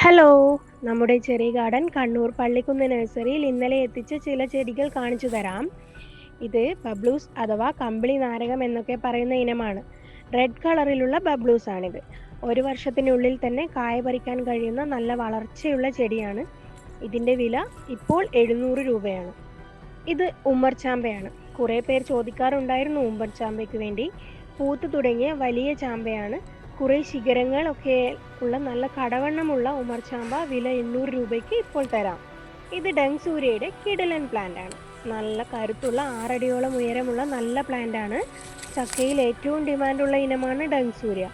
Hello നമ്മുടെ ചെറിയ garden Kannur Pallikkunnu നഴ്സറിയിൽ ഇന്നലെ എത്തിച്ച ചില ചെടികൾ കാണിച്ചു തരാം. ഇത് ബബ്ലൂസ് അഥവാ കമ്പിളി നാരകം എന്നൊക്കെ പറയുന്ന ഇനമാണ്. റെഡ് കളറിലുള്ള ബബ്ലൂസ് ആണിത്. ഒരു വർഷത്തിനുള്ളിൽ തന്നെ കായ പറിക്കാൻ കഴിയുന്ന നല്ല വളർച്ചയുള്ള ചെടിയാണ്. ഇതിന്റെ വില ഇപ്പോൾ എഴുന്നൂറ് രൂപയാണ്. ഇത് ഉമ്മർചാമ്പയാണ് കുറേ പേർ ചോദിക്കാറുണ്ടായിരുന്നു ഉമ്മർചാമ്പയ്ക്ക് വേണ്ടി. പൂത്ത് തുടങ്ങിയ വലിയ ചാമ്പയാണ്. കുറേ ശിഖരങ്ങളൊക്കെ ഉള്ള നല്ല കടവണ്ണമുള്ള ഉമർചാമ്പ വില എണ്ണൂറ് രൂപയ്ക്ക് ഇപ്പോൾ തരാം. ഇത് ഡങ് സൂര്യയുടെ കിടലൻ പ്ലാന്റ് ആണ്. നല്ല കരുത്തുള്ള ആറടിയോളം ഉയരമുള്ള നല്ല പ്ലാന്റ് ആണ്. ചക്കയിൽ ഏറ്റവും ഡിമാൻഡുള്ള ഇനമാണ് ഡങ് സൂര്യ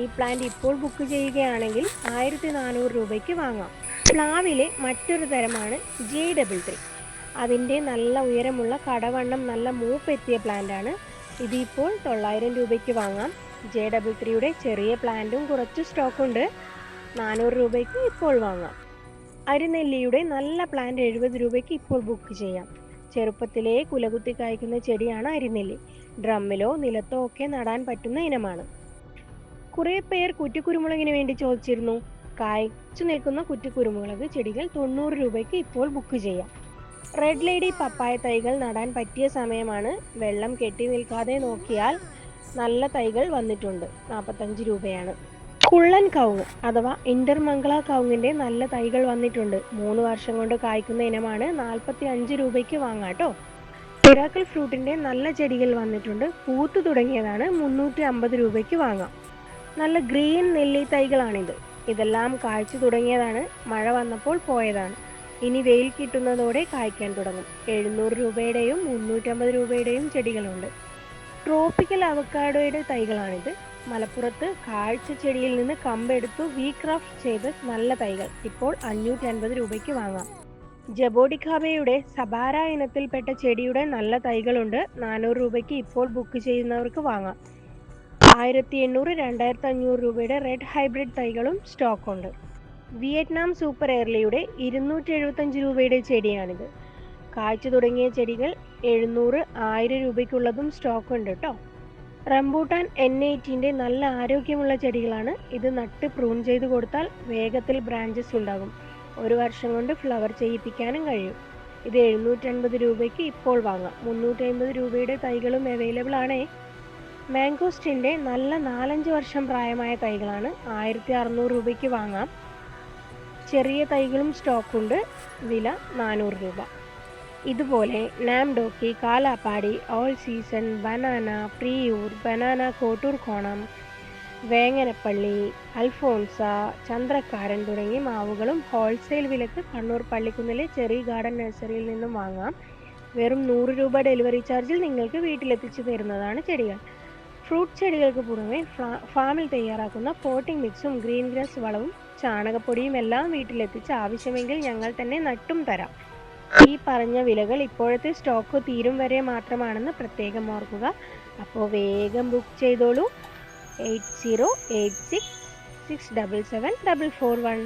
ഈ പ്ലാന്റ് ഇപ്പോൾ ബുക്ക് ചെയ്യുകയാണെങ്കിൽ ആയിരത്തി നാനൂറ് രൂപയ്ക്ക് വാങ്ങാം. പ്ലാവിലെ മറ്റൊരു തരമാണ് ജെ ഡബിൾ ത്രീ അതിന്റെ നല്ല ഉയരമുള്ള കടവണ്ണം നല്ല മൂപ്പെത്തിയ പ്ലാന്റ് ആണ്. ഇതിപ്പോൾ തൊള്ളായിരം രൂപയ്ക്ക് വാങ്ങാം. ജെ ഡബിൾ ത്രീയുടെ ചെറിയ പ്ലാന്റും കുറച്ച് സ്റ്റോക്കുണ്ട്. നാനൂറ് രൂപയ്ക്ക് ഇപ്പോൾ വാങ്ങാം. അരിനെല്ലിയുടെ നല്ല പ്ലാന്റ് എഴുപത് രൂപയ്ക്ക് ഇപ്പോൾ ബുക്ക് ചെയ്യാം. ചെറുപ്പത്തിലേ കുലകുത്തി കായ്ക്കുന്ന ചെടിയാണ് അരിനെല്ലി. ഡ്രമ്മിലോ നിലത്തോ ഒക്കെ നടാൻ പറ്റുന്ന ഇനമാണ്. കുറേ പേർ കുറ്റിക്കുരുമുളകിന് വേണ്ടി ചോദിച്ചിരുന്നു. കായ്ച്ചു നിൽക്കുന്ന കുറ്റിക്കുരുമുളക് ചെടികൾ തൊണ്ണൂറ് രൂപയ്ക്ക് ഇപ്പോൾ ബുക്ക് ചെയ്യാം. റെഡ് ലേഡി പപ്പായ തൈകൾ നടാൻ പറ്റിയ സമയമാണ്. വെള്ളം കെട്ടി നിൽക്കാതെ നോക്കിയാൽ നല്ല തൈകൾ വന്നിട്ടുണ്ട്. നാൽപ്പത്തഞ്ച് രൂപയാണ്. കുള്ളൻ കവുങ്ങ് അഥവാ ഇന്റർമംഗള കവുങ്ങിന്റെ നല്ല തൈകൾ വന്നിട്ടുണ്ട്. മൂന്ന് വർഷം കൊണ്ട് കായ്ക്കുന്ന ഇനമാണ് നാൽപ്പത്തി അഞ്ച് രൂപയ്ക്ക് വാങ്ങാട്ടോ മിറാക്കിൾ ഫ്രൂട്ടിന്റെ നല്ല ചെടികൾ വന്നിട്ടുണ്ട്. പൂത്തു തുടങ്ങിയതാണ് മുന്നൂറ്റി അമ്പത് രൂപയ്ക്ക് വാങ്ങാം. നല്ല ഗ്രീൻ നെല്ലി തൈകളാണിത്. ഇതെല്ലാം കായ്ച്ചു തുടങ്ങിയതാണ്. മഴ വന്നപ്പോൾ പോയതാണ്. ഇനി വെയിൽ കിട്ടുന്നതോടെ കായ്ക്കാൻ തുടങ്ങും. എഴുന്നൂറ് രൂപയുടെയും മുന്നൂറ്റമ്പത് രൂപയുടെയും ചെടികളുണ്ട്. ട്രോപ്പിക്കൽ അവക്കാഡോയുടെ തൈകളാണിത്. മലപ്പുറത്ത് കാഴ്ച ചെടിയിൽ നിന്ന് കമ്പെടുത്തു വി ക്രാഫ്റ്റ് ചെയ്ത് നല്ല തൈകൾ. ഇപ്പോൾ അഞ്ഞൂറ്റി അൻപത് രൂപയ്ക്ക് വാങ്ങാം. ജബോഡിഖാബയുടെ സബാര ഇനത്തിൽപ്പെട്ട ചെടിയുടെ നല്ല തൈകളുണ്ട്. നാനൂറ് രൂപയ്ക്ക് ഇപ്പോൾ ബുക്ക് ചെയ്യുന്നവർക്ക് വാങ്ങാം. ആയിരത്തി എണ്ണൂറ് രണ്ടായിരത്തി അഞ്ഞൂറ് രൂപയുടെ റെഡ് ഹൈബ്രിഡ് തൈകളും സ്റ്റോക്കുണ്ട് വിയറ്റ്നാം സൂപ്പർ എയർലിയുടെ ഇരുന്നൂറ്റി എഴുപത്തഞ്ച് രൂപയുടെ ചെടിയാണിത്. കായ്ച്ചു തുടങ്ങിയ ചെടികൾ എഴുന്നൂറ് ആയിരം രൂപയ്ക്കുള്ളതും സ്റ്റോക്ക് ഉണ്ട് കേട്ടോ റംബൂട്ടാൻ എൻ എയ്റ്റീന്റെ നല്ല ആരോഗ്യമുള്ള ചെടികളാണ്. ഇത് നട്ട് പ്രൂൺ ചെയ്ത് കൊടുത്താൽ വേഗത്തിൽ ബ്രാഞ്ചസ് ഉണ്ടാകും. ഒരു വർഷം കൊണ്ട് ഫ്ലവർ ചെയ്യിപ്പിക്കാനും കഴിയും. ഇത് എഴുന്നൂറ്റൻപത് രൂപയ്ക്ക് ഇപ്പോൾ വാങ്ങാം. മുന്നൂറ്റി അമ്പത് രൂപയുടെ തൈകളും അവൈലബിൾ ആണേ. മാംഗോസ്റ്റിന്റെ നല്ല നാലഞ്ച് വർഷം പ്രായമായ തൈകളാണ്. ആയിരത്തി അറുന്നൂറ് രൂപയ്ക്ക് വാങ്ങാം. ചെറിയ തൈകളും സ്റ്റോക്കുണ്ട് വില നാനൂറ് രൂപ. ഇതുപോലെ നാംഡോക്കി Kalapadi all season banana Priyur banana Kottoor Konam Venganapalli Alphonso Chandrakkaran തുടങ്ങിയ മാവുകളും ഹോൾസെയിൽ വിലക്ക് കണ്ണൂർ പള്ളിക്കുന്നിലെ ചെറിയ ഗാർഡൻ നഴ്സറിയിൽ നിന്നും വാങ്ങാം. വെറും നൂറ് രൂപ ഡെലിവറി ചാർജിൽ നിങ്ങൾക്ക് വീട്ടിലെത്തിച്ചു തരുന്നതാണ് ചെടികൾ. ഫ്രൂട്ട് ചെടികൾക്ക് പുറമെ ഫാമിൽ തയ്യാറാക്കുന്ന പോട്ടിംഗ് മിക്സും ഗ്രീൻ ഗ്രാസ് വളവും ചാണകപ്പൊടിയും എല്ലാം വീട്ടിലെത്തിച്ച് ആവശ്യമെങ്കിൽ ഞങ്ങൾ തന്നെ നട്ടും തരാം. ഈ പറഞ്ഞ വിലകൾ ഇപ്പോഴത്തെ സ്റ്റോക്ക് തീരും വരെ മാത്രമാണെന്ന് പ്രത്യേകം ഓർക്കുക. അപ്പോൾ വേഗം ബുക്ക് ചെയ്തോളൂ. Eight zero eight six six double seven double four one.